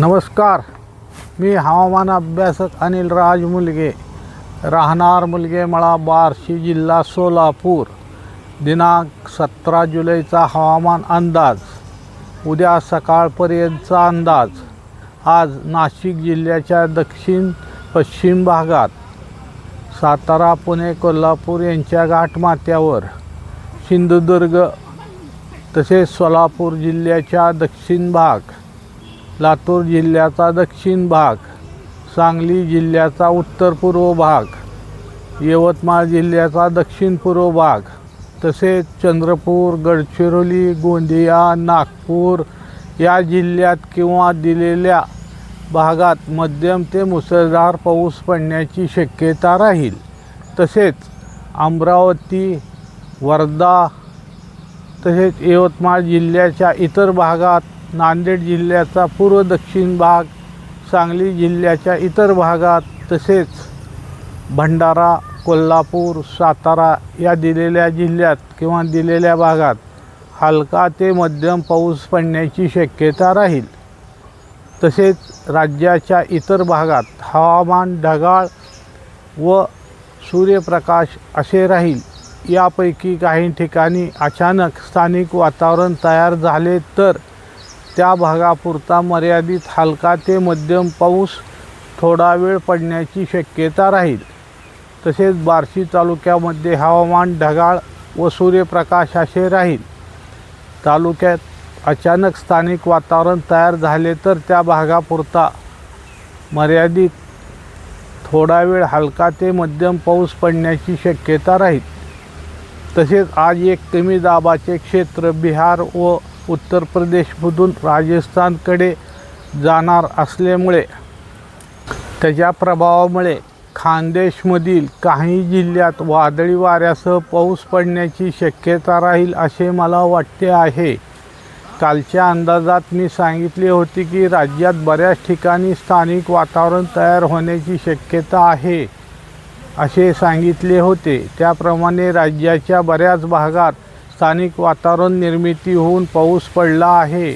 नमस्कार मी हवामान अभ्यासक अनिल राज मुलगे. राहणार मुलगे मळा बार्शी जिल्हा सोलापूर. दिनांक सतरा जुलैचा हवामान अंदाज. उद्या सकाळपर्यंतचा अंदाज. आज नाशिक जिल्ह्याच्या दक्षिण पश्चिम भागात. सातारा पुणे कोल्हापूर यांच्या घाटमाथ्यावर. सिंधुदुर्ग तसेच सोलापूर जिल्ह्याच्या दक्षिण भाग. लातूर जिल्ह्याचा दक्षिण भाग सांगली जिल्ह्याचा उत्तर पूर्व भाग यवतमाळ जिल्ह्याचा दक्षिण पूर्व भाग तसेच चंद्रपूर गडचिरोली गोंदिया नागपूर या जिल्ह्यात किंवा दिलेल्या भागात मध्यम ते मुसळधार पाऊस पडण्याची शक्यता राहील. तसेच अमरावती वर्धा तसेच यवतमाळ जिल्ह्याच्या इतर भागात नांदेड जिल्ह्याचा पूर्व दक्षिण भाग सांगली जिल्ह्याच्या इतर भागात तसेच भंडारा कोल्हापूर सातारा या दिलेल्या जिल्ह्यात किंवा दिलेल्या भागात हलका ते मध्यम पाऊस पडण्याची शक्यता राहील. तसेच राज्याच्या इतर भागात हवामान ढगाळ व सूर्यप्रकाश असे राहील. यापैकी काही ठिकाणी अचानक स्थानिक वातावरण तयार झाले तर त्या भागापुरता मर्यादित हलका ते मध्यम पाऊस थोडा वेळ पडण्याची शक्यता राहील. तसेच बार्शी तालुक्यामध्ये हवामान ढगाळ व सूर्यप्रकाश असे राहील. तालुक्यात अचानक स्थानिक वातावरण तयार झाले तर त्या भागापुरता मर्यादित थोडा वेळ हलका ते मध्यम पाऊस पडण्याची शक्यता राहील. तसेच आज एक कमी दाबाचे क्षेत्र बिहार व उत्तर प्रदेशमधून राजस्थानकडे जाणार असल्यामुळे त्याच्या प्रभावामुळे खानदेशमधील काही जिल्ह्यात वादळी वाऱ्यासह पाऊस पडण्याची शक्यता राहील असे मला वाटते आहे. कालच्या अंदाजात मी सांगितले होते की राज्यात बऱ्याच ठिकाणी स्थानिक वातावरण तयार होण्याची शक्यता आहे असे सांगितले होते. त्याप्रमाणे राज्याच्या बऱ्याच भागात स्थानिक वातावरण निर्मिती होऊन पाऊस पडला आहे.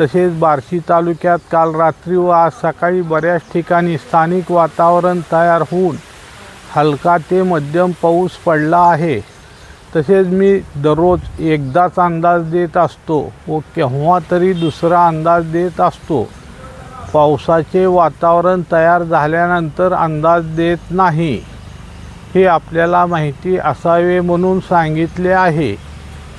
तसेच बार्शी तालुक्यात काल रात्री व आज सकाळी बऱ्याच ठिकाणी स्थानिक वातावरण तयार होऊन हलका ते मध्यम पाऊस पडला आहे. तसेच मी दररोज एकदाच अंदाज देत असतो व केव्हा तरी दुसरा अंदाज देत असतो. पावसाचे वातावरण तयार झाल्यानंतर अंदाज देत नाही. हे आपल्याला माहिती असावे म्हणून सांगितले आहे.